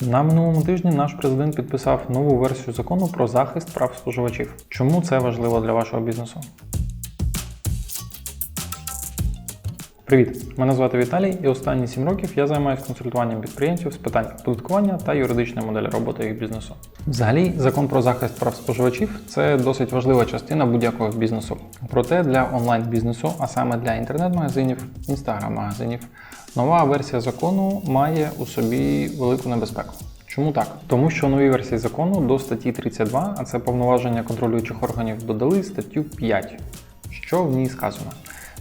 На минулому тижні наш президент підписав нову версію закону про захист прав споживачів. Чому це важливо для вашого бізнесу? Привіт! Мене звати Віталій, і останні 7 років я займаюся консультуванням підприємців з питань оподаткування та юридичної моделі роботи їх бізнесу. Взагалі, закон про захист прав споживачів це досить важлива частина будь-якого бізнесу. Проте для онлайн-бізнесу, а саме для інтернет-магазинів, інстаграм-магазинів, нова версія закону має у собі велику небезпеку. Чому так? Тому що у новій версії закону до статті 32, а це повноваження контролюючих органів, додали статтю 5. Що в ній сказано?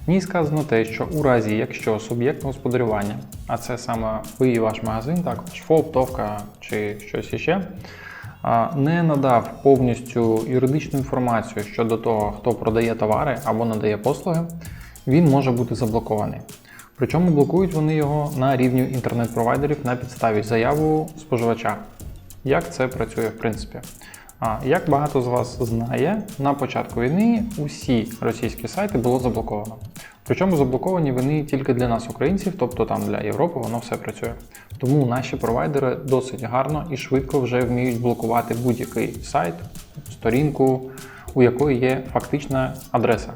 В ній сказано те, що у разі, якщо суб'єкт господарювання, а це саме ви і ваш магазин, також ФОП, ТОВКа чи щось іще, не надав повністю юридичну інформацію щодо того, хто продає товари або надає послуги, він може бути заблокований. Причому блокують вони його на рівні інтернет-провайдерів на підставі заяву споживача. Як це працює в принципі? А як багато з вас знає, на початку війни усі російські сайти було заблоковано. Причому заблоковані вони тільки для нас, українців, тобто там для Європи воно все працює. Тому наші провайдери досить гарно і швидко вже вміють блокувати будь-який сайт, сторінку, у якої є фактична адреса.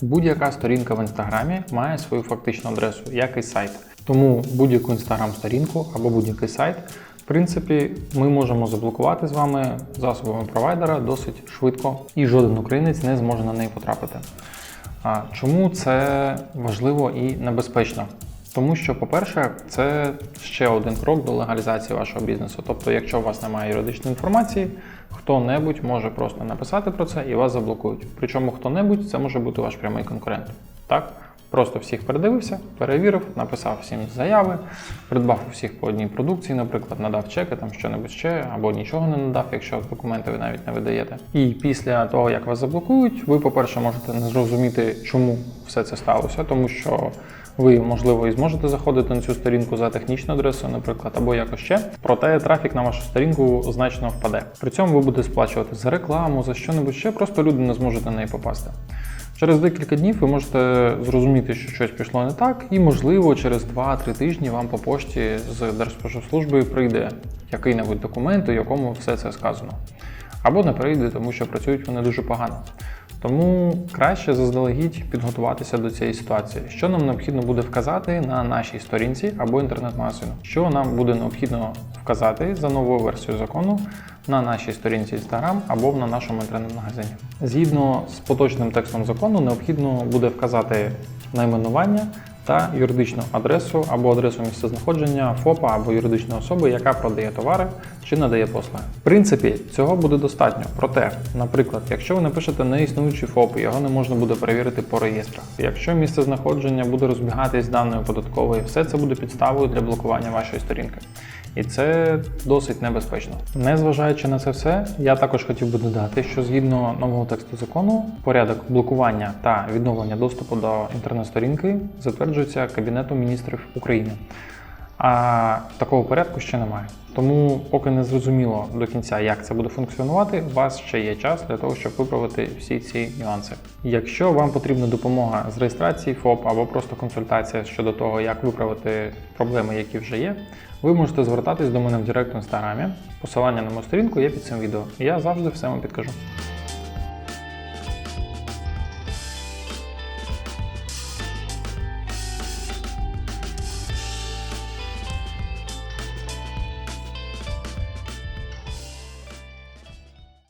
Будь-яка сторінка в інстаграмі має свою фактичну адресу, як і сайт. Тому будь-яку інстаграм-сторінку або будь-який сайт, в принципі, ми можемо заблокувати з вами засобами провайдера досить швидко, і жоден українець не зможе на неї потрапити. А чому це важливо і небезпечно? Тому що, по-перше, це ще один крок до легалізації вашого бізнесу. Тобто, якщо у вас немає юридичної інформації, хто-небудь може просто написати про це і вас заблокують. Причому хто-небудь це може бути ваш прямий конкурент. Так? Просто всіх передивився, перевірив, написав всім заяви, придбав у всіх по одній продукції, наприклад, надав чеки, там що-небудь ще, або нічого не надав, якщо документи ви навіть не видаєте. І після того, як вас заблокують, ви, по-перше, можете не зрозуміти, чому все це сталося, тому що ви, можливо, і зможете заходити на цю сторінку за технічною адресою, наприклад, або якось ще. Проте трафік на вашу сторінку значно впаде. При цьому ви будете сплачувати за рекламу, за що-небудь ще, просто люди не зможуть на неї попасти. Через декілька днів ви можете зрозуміти, що щось пішло не так, і, можливо, через 2-3 тижні вам по пошті з Держспоживслужби прийде який-небудь документ, у якому все це сказано. Або не прийде, тому що працюють вони дуже погано. Тому краще заздалегідь підготуватися до цієї ситуації. Що нам необхідно буде вказати на нашій сторінці або інтернет-магазину? Що нам буде необхідно вказати за новою версією закону на нашій сторінці Instagram або на нашому інтернет-магазині? Згідно з поточним текстом закону, необхідно буде вказати найменування та юридичну адресу або адресу місцезнаходження ФОПа або юридичної особи, яка продає товари чи надає послуги. В принципі, цього буде достатньо. Проте, наприклад, якщо ви напишете неіснуючий ФОП, його не можна буде перевірити по реєстрах. Якщо місце знаходження буде розбігатись даною податковою, все це буде підставою для блокування вашої сторінки. І це досить небезпечно. Незважаючи на це все, я також хотів би додати, що згідно нового тексту закону, порядок блокування та відновлення доступу до інтернет-сторінки затверджується Кабінетом міністрів України. А такого порядку ще немає. Тому, поки не зрозуміло до кінця, як це буде функціонувати, у вас ще є час для того, щоб виправити всі ці нюанси. Якщо вам потрібна допомога з реєстрації ФОП або просто консультація щодо того, як виправити проблеми, які вже є, ви можете звертатись до мене в Директ в інстаграмі. Посилання на мою сторінку є під цим відео. Я завжди все вам підкажу.